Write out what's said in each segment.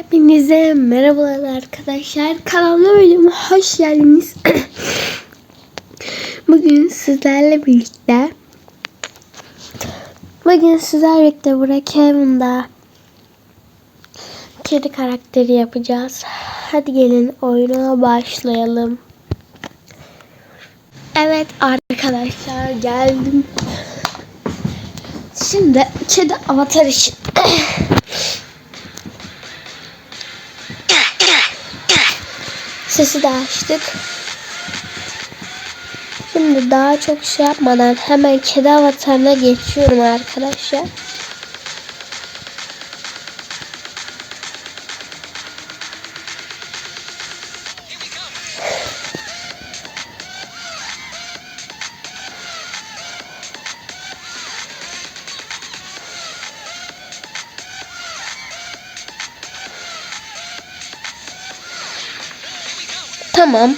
Hepinize merhabalar arkadaşlar. Kanalıma videoma hoş geldiniz. Bugün sizlerle birlikte Bugün sizlerle birlikte Burak Heaven'da Kedi karakteri yapacağız. Hadi gelin oyuna başlayalım. Evet arkadaşlar geldim. Şimdi kedi avatar için Sesi de açtık. Şimdi daha çok şey yapmadan hemen kedi avatarına geçiyorum arkadaşlar. Tamam.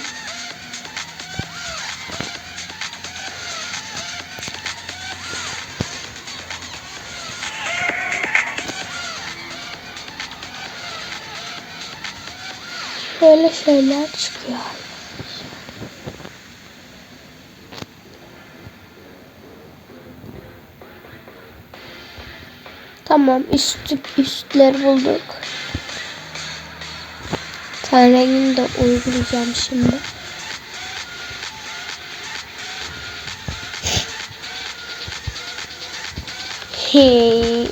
Böyle şeyler çıkıyor. Tamam üst, üstleri bulduk. Ten rengini de uygulayacağım şimdi. Hey.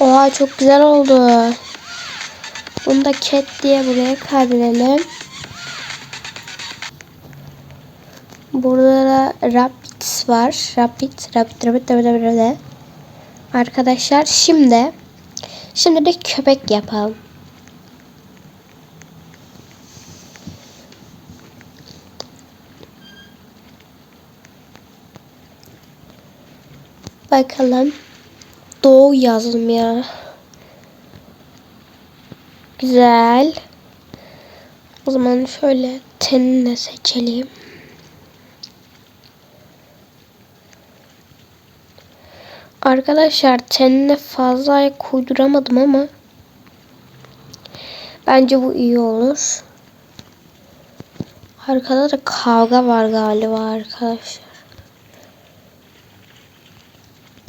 Oha çok güzel oldu. Bunu da cat diye buraya kaydedelim. Burada da rabbit var. Rabbit, rabbit, rabbit, rabbit, rabbit, rabbit. Arkadaşlar şimdi şimdi de köpek yapalım. Bakalım. Doğu yazdım ya. Güzel. O zaman şöyle tenini seçelim. Arkadaşlar tenine fazla ayak uyduramadım ama bence bu iyi olur. Arkada da kavga var galiba arkadaşlar.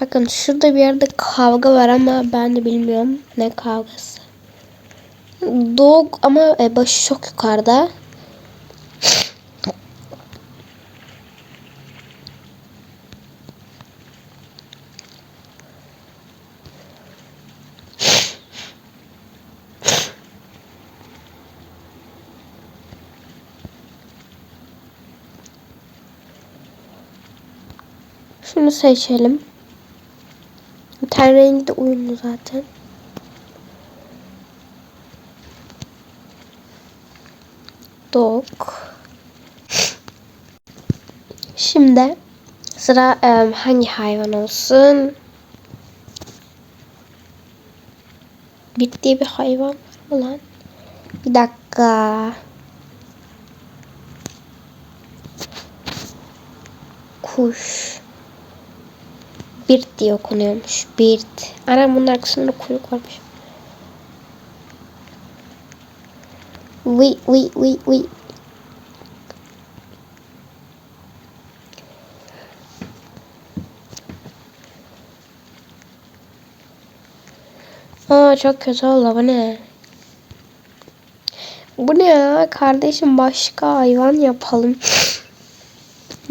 Bakın şurada bir yerde kavga var ama ben de bilmiyorum ne kavgası. Dog ama e, başı çok yukarıda. Şunu seçelim. Ten rengi de uyumlu zaten. Dog. Şimdi sıra e, hangi hayvan olsun? Bitti bir hayvan falan. Bir dakika. Kuş. Birt diye okunuyormuş. Birt. Anam bunun arkasında kuyruk varmış. Wi wi wi wi. Aa çok kötü oldu bu ne? Bu ne ya? Kardeşim başka hayvan yapalım.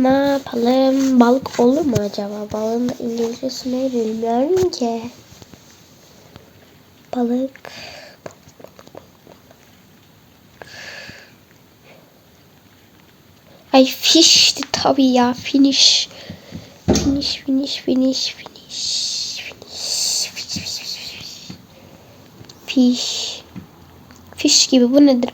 Ne yapalım? Balık olur mu acaba? Balığın da İngilizcesini bilmiyorum ki. Balık. Ay fişti tabii ya. Finish. Finish, finish, finish, finish. Finish. Fiş. Fiş. Fiş gibi bu nedir?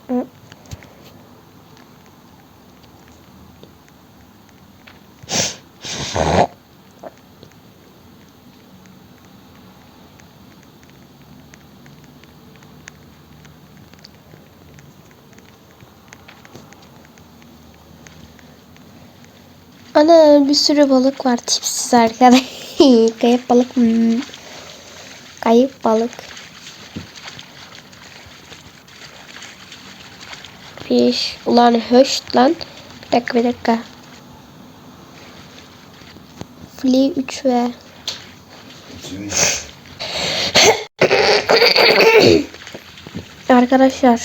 Ana bir sürü balık var tipsiz arkadaş. Kayıp balık. Hmm. Kayıp balık. Fiş. Ulan höşt lan. Bir dakika bir dakika. Flea 3 ve Arkadaşlar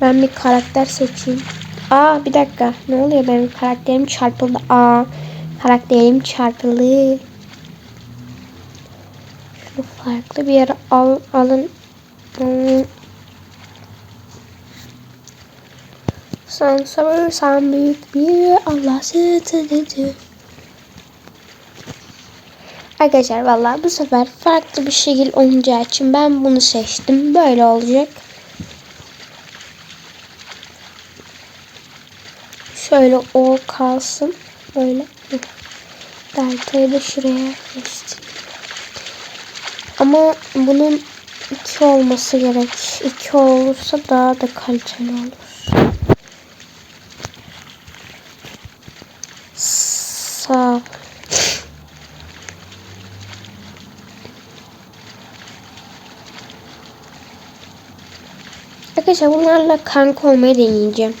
ben bir karakter seçeyim. Aa bir dakika ne oluyor benim karakterim çarpıldı. Aa karakterim çarpıldı. Şunu farklı bir yere al, alın. Hmm. Sen sabırsan büyük bir Allah sözüdür. Arkadaşlar vallahi bu sefer farklı bir şekil olacağı için ben bunu seçtim. Böyle olacak. Şöyle o kalsın. Böyle. Delta'yı da şuraya geçtim. Ama bunun iki olması gerek. İki olursa daha da kaliteli olur. Sağ Arkadaşlar bunlarla kanka olmayı deneyeceğim.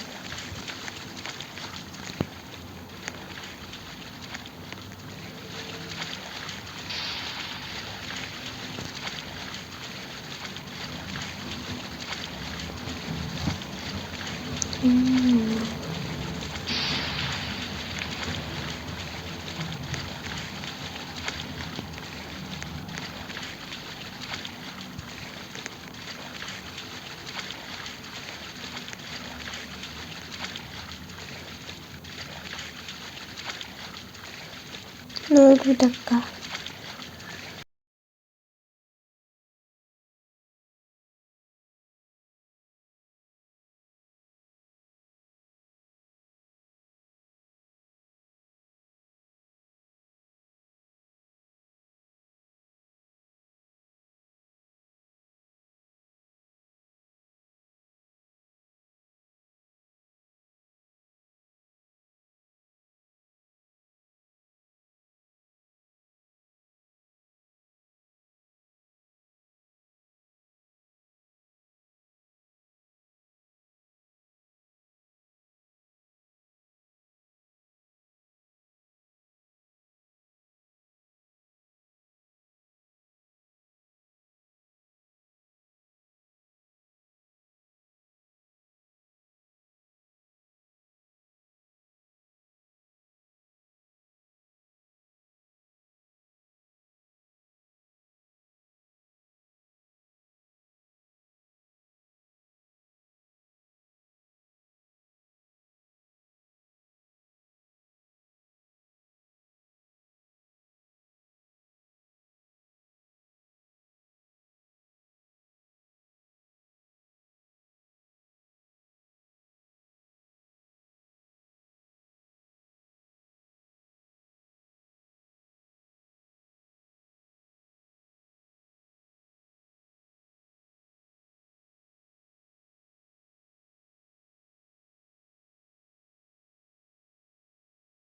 놀고 닦 아.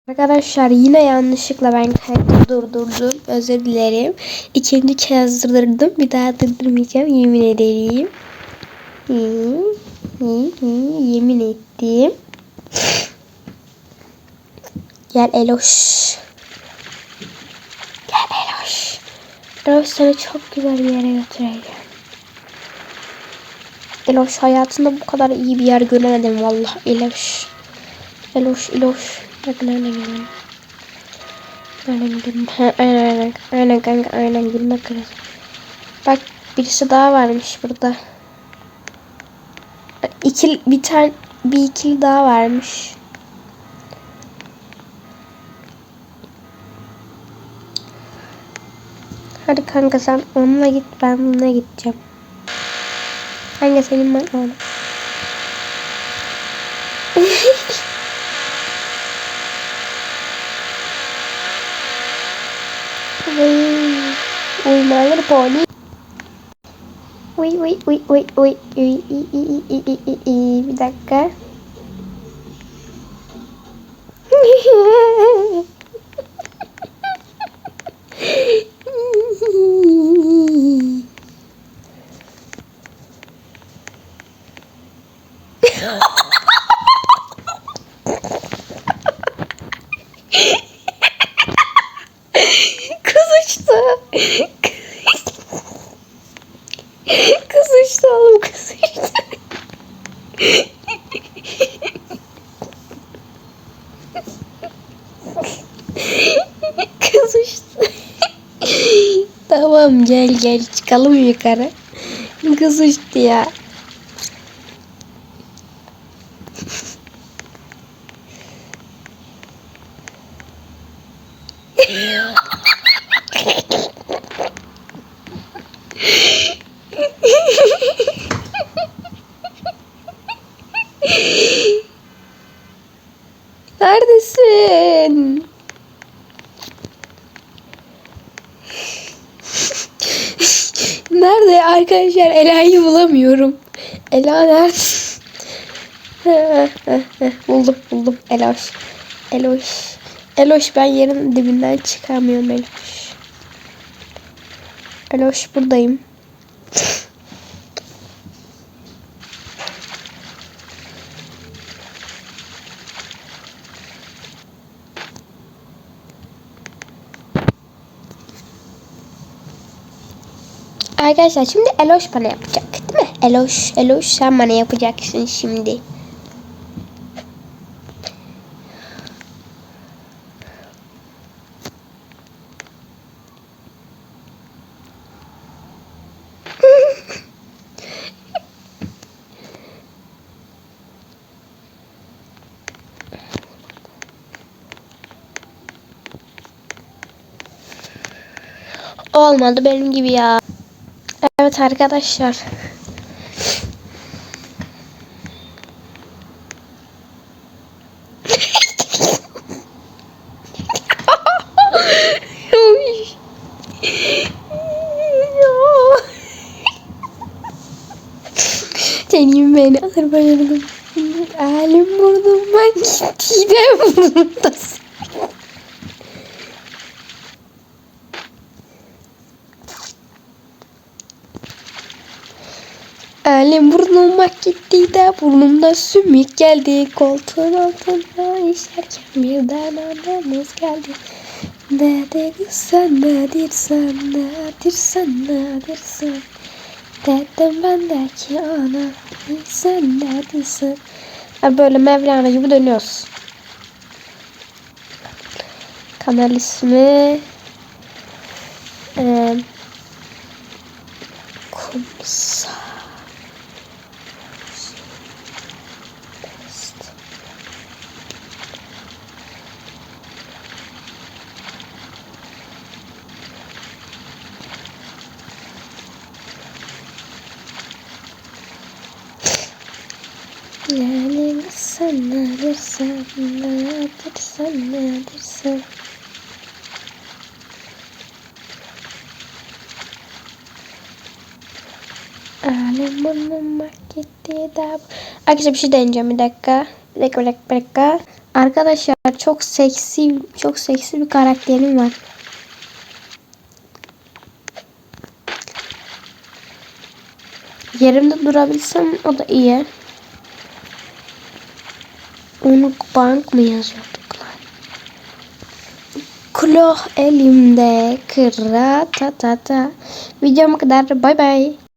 Arkadaşlar yine yanlışlıkla ben kaydı durdurdum. Özür dilerim. İkinci kez durdurdum. Bir daha durdurmayacağım. Yemin ederim. Yemin ettim. Gel Eloş. Gel Eloş. Eloş seni çok güzel bir yere götüreceğim. Eloş hayatında bu kadar iyi bir yer göremedim vallahi Eloş. Eloş, Eloş. Bakın aynen gidelim. Aynen gidelim. Aynen aynen. Aynen kanka aynen gülme krizi. Bak birisi daha varmış burada. İkili bir tane bir ikili daha varmış. Hadi kanka sen onunla git ben bununla gideceğim. Kanka senin ben. Uymalı poli. Uy uy uy uy uy uy uy uy uy uy uy bir dakika. Yeah. Gel gel çıkalım yukarı. Kız ya. Nerede arkadaşlar? Ela'yı bulamıyorum. Ela nerede? buldum buldum. Eloş. Eloş. Eloş ben yerin dibinden çıkamıyorum Eloş. Eloş buradayım. Arkadaşlar şimdi Eloş bana yapacak değil mi? Eloş, Eloş sen bana yapacaksın şimdi. Olmadı benim gibi ya. Evet arkadaşlar. Senin beni bayıldım. Elim burnumdan gitti de burnumdasın. Elim burnuma gitti de burnumda sümük geldi. Koltuğun altında işerken birden anamız geldi. Nedir sen nedir sen nedir sen nedir sen Dedim ben de ki ana sen neredesin Ha, Böyle Mevlana gibi dönüyoruz. Kanal ismi Yani sen neredesin, neredesin, neredesin? Alem burnuma gitti de... Arkadaşlar bir şey deneyeceğim bir dakika. Bir dakika, bir dakika, bir dakika. Arkadaşlar çok seksi, çok seksi bir karakterim var. Yerimde durabilsem o da iyi. Onu bank mı yazıyorduk lan? Kloh elimde kıra ta ta ta. Videom kadar bay bay.